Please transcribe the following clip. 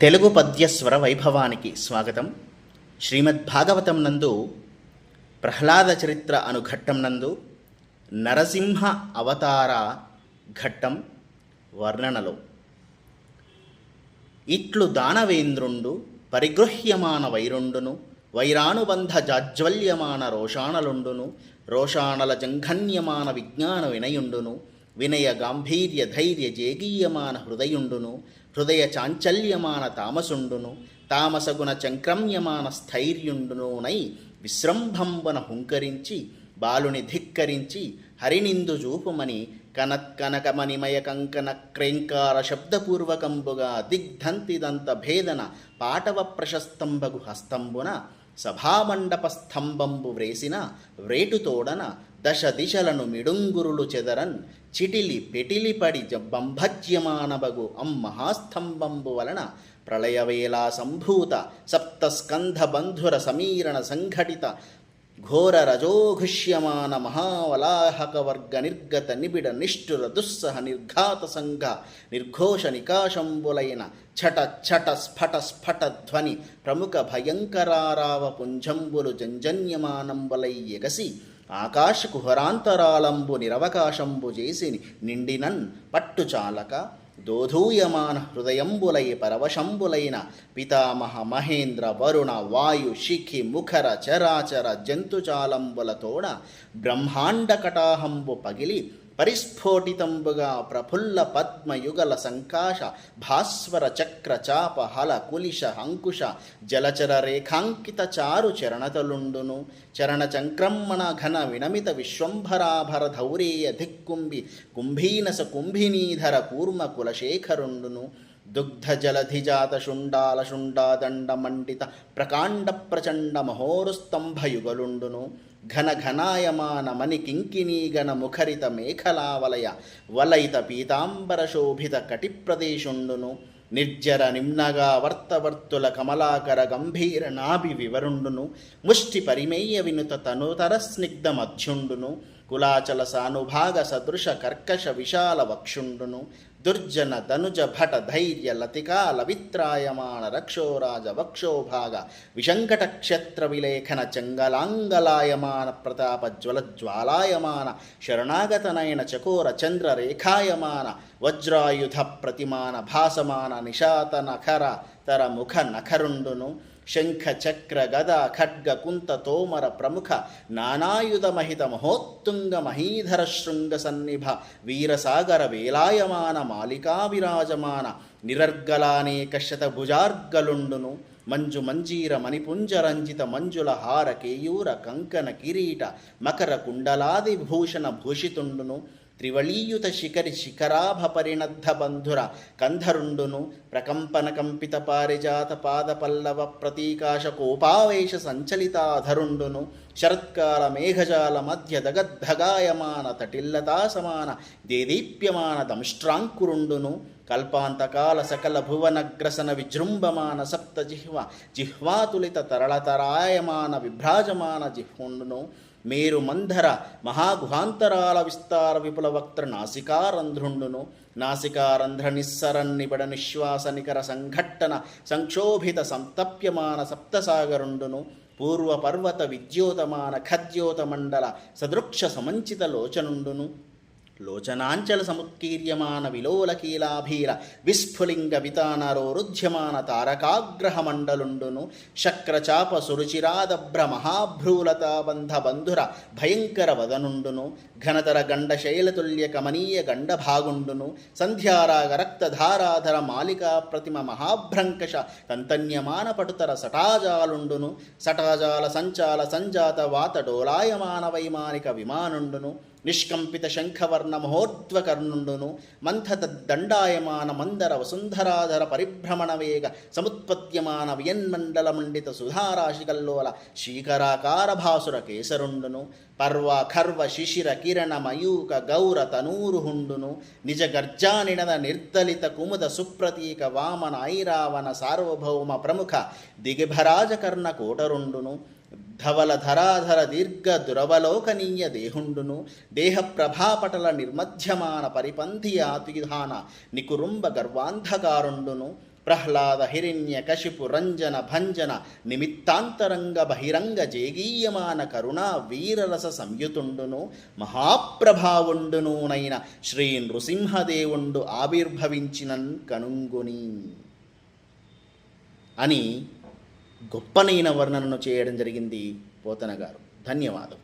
తెలుగు పద్యస్వర వైభవానికి స్వాగతం. శ్రీమద్ భాగవతం నందు ప్రహ్లాద చరిత్ర అను ఘట్టం నందు నరసింహ అవతార ఘట్టం వర్ణనలో. ఇట్లు దానవేంద్రుండు పరిగృహ్యమాన వైరుండును వైరానుబంధ జాజ్వల్యమాన రోషాణలుండును రోషాణల జంఘన్యమాన విజ్ఞాన వినయుండును వినయ గాంభీర్య ధైర్య జేగీయమాన హృదయుండును హృదయ చాంచల్యమాన తామసుండును తామసగుణ చంక్రమ్యమాన స్థైర్యుండునునై విశ్రంభంబన హుంకరించి బాలుని ధిక్కరించి హరినిందు జూపుమని కనత్కనకమణిమయ కంకణ క్రైంకార శబ్దపూర్వకంబుగా దిగ్ధంతిదంత భేదన పాటవ ప్రశస్తంబగు హస్తంబున సభామండప స్తంభంబు వ్రేసిన వ్రేటుతోడన దశ దిశలను మిడుంగురులు చెదరన్ చిటిలి పెటిలిపడి బంభజ్యమానబగు అమ్మహాస్తంభంబు వలన ప్రళయవేళా సంభూత సప్తస్కంధ బంధుర సమీరణ సంఘటిత ఘోర రజోఘుష్యమాన మహావలాహకవర్గ నిర్గత నిబిడ నిష్ఠుర దుస్సహ నిర్ఘాత సంఘ నిర్ఘోష నికాశంబులైన ఛట ఛట స్ఫట స్ఫట ధ్వని ప్రముఖ భయంకరారావ పుంజంబులు జంజన్యమానంబులై ఎగసి ఆకాశ కుహరాంతరాళంబు నిరవకాశంబు చేసి నిండినన్ పట్టుచాలక దోధూయమాన హృదయంబులై పరవశంబులైన పితామహ మహేంద్ర వరుణ వాయు శిఖి ముఖర చరాచర జంతుజాలంబులతోడ బ్రహ్మాండ కటాహంబు పగిలి పరిస్ఫోటితంబుగా ప్రఫుల్ల పద్మయుగల సంకాశ భాస్వర చక్ర చాప హల కులిష అంకుశ జలచర రేఖాంకిత చారు చరణతలుండును. చరణ చంక్రమ్మణ ఘన వినమిత విశ్వంభరాభర ధౌరేయ ధిక్కుంభి కుంభీనస కుంభినీధర కూర్మ కులశేఖరుండును. దుగ్ధజలధిజాతశుండాలశుండాదండమండిత ప్రకాండ ప్రచండ మహోరుస్తంభయుగలుండును ఘన ఘనాయమాన మణికింకినీగణ ముఖరిత మేఖలావలయ వలయిత పీతాంబర శోభిత కటిప్రదేశుండును నిర్జర నిమ్నగా వర్తవర్తుల కమలాకర గంభీర నాభి వివరుండును ముష్టి పరిమేయ వినుత తనుతర స్నిగ్ధ మధ్యుండును కులాచల సానుభాగ సదృశ కర్కశ విశాల వక్షుండును దుర్జన ధనుజ భట ధైర్య లతికా లవిత్రాయమాణ రక్షోరాజ వక్షోభాగ విశంకట క్షేత్ర విలేఖన చంగలాంగలాయమాన ప్రతాప జ్వల జ్వాలాయమాన శరణాగతనయన చకోర చంద్ర రేఖాయమాన వజ్రాయుధ ప్రతిమాన భాసమాన నిషాత నఖర తర ముఖ నఖరుండును శంఖ చక్ర గద ఖడ్గ కుంత తోమర ప్రముఖ నానాయుధమహిత మహోత్తుంగ మహీధర శృంగ సన్నిభ వీరసాగర వేలాయమాన మాలికా విరాజమాన నిరర్గలానేక శతభుజార్గలుండును మంజు మంజీర మణిపుంజరంజిత మంజుల హార కేయూర కంకణ కిరీట మకర కుండలాది భూషణ భూషితుండును త్రివళీయుత శిఖరి శిఖరాభ పరిణద్ధ బంధుర కంధరుండును ప్రకంపన కంపిత పారిజాత పాద పల్లవ ప్రతీకాశ కోపావేశ సంచలితాధరుండును శరత్కాల మేఘజాల మధ్య దగద్ధగాయమాన తటిల్లతా సమాన దేదీప్యమాన దంష్ట్రాంకురుండును కల్పాంతకాల సకల భువనగ్రసన విజృంభమాన సప్త జిహ్వ జిహ్వాతులిత తరళతరాయమాన విభ్రాజమాన జిహ్వుండును మీరు మంధర మహాగుహాంతరాల విస్తార విపుల వక్త్ర నాసికారంధ్రుండును. నాసికారంధ్ర నిస్సరన్నిబడ నిశ్వాస నికర సంఘట్టన సంక్షోభిత సంతప్యమాన సప్తసాగరుండును. పూర్వపర్వత విద్యోతమాన ఖద్యోతమండల సదృక్ష సమంచిత లోచనుండును. లోచనాంచల సముత్కీర్యమాన విలోలకీలాభీర విస్ఫులింగ వితానరోరుధ్యమాన తారకాగ్రహమండలుండును శక్రచాప సురుచిరాదభ్ర మహాభ్రూలతాబంధ బంధుర భయంకర వదనుండును ఘనతర గండశైలతుల్య కమనీయ గండభాగుండును సంధ్యారాగ రక్తధారాధర మాలికా ప్రతిమ మహాభ్రంకష కంతన్యమాన పటుతర సటాజాలుండును సటాజాల సంచాల సంజాత వాత డోలాయమాన వైమానిక విమానుండును ನಿಷ್ಕಂಪಿತ ಶಂಖವರ್ಣ ಮಹೋದ್ವಕರ್ಣುಂಡುನು ಮಂಥದ ದಂಡಾಯಮಾನ ಮಂದರ ವಸುಂಧರಾಧರ ಪರಿಭ್ರಮಣ ವೇಗ ಸಮತ್ಪತ್ಯಮಾನ ವಿಯನ್ಮಂಡಲ ಮಂಡಿತ ಸುಧಾರಾಶಿಕಲ್ಲೋಲ ಶೀಕರಾಕಾರ ಭಾಸುರ ಕೇಸರುಂಡುನು ಪರ್ವ ಖರ್ವ ಶಿಶಿರ ಕಿರಣ ಮಯೂಕ ಗೌರ ತನೂರು ಹುಂಡುನು ನಿಜ ಗರ್ಜಾನಿಣದ ನಿರ್ದಲಿತ ಕುಮುದ ಸುಪ್ರತೀಕ ವಾಮನ ಐರಾವನ ಸಾರ್ವಭೌಮ ಪ್ರಮುಖ ದಿಗಭರಾಜಕರ್ಣ ಕೋಟರುಂಡುನು ధవల ధరాధర దీర్ఘ దురవలోకనీయ దేహుండును దేహ ప్రభాపటల నిర్మధ్యమాన పరిపంథి ఆతిధాన నికురుంబ గర్వాంధకారుండును ప్రహ్లాద హిరణ్య కశిపు రంజన భంజన నిమిత్తాంతరంగ బహిరంగ జేగీయమాన కరుణా వీరరస సంయుతుండును మహాప్రభావుండునునైన శ్రీ నృసింహదేవుండు ఆవిర్భవించినన్ కనుంగుని. అని గొప్పనైన వర్ణనను చేయడం జరిగింది పోతన గారు. ధన్యవాదం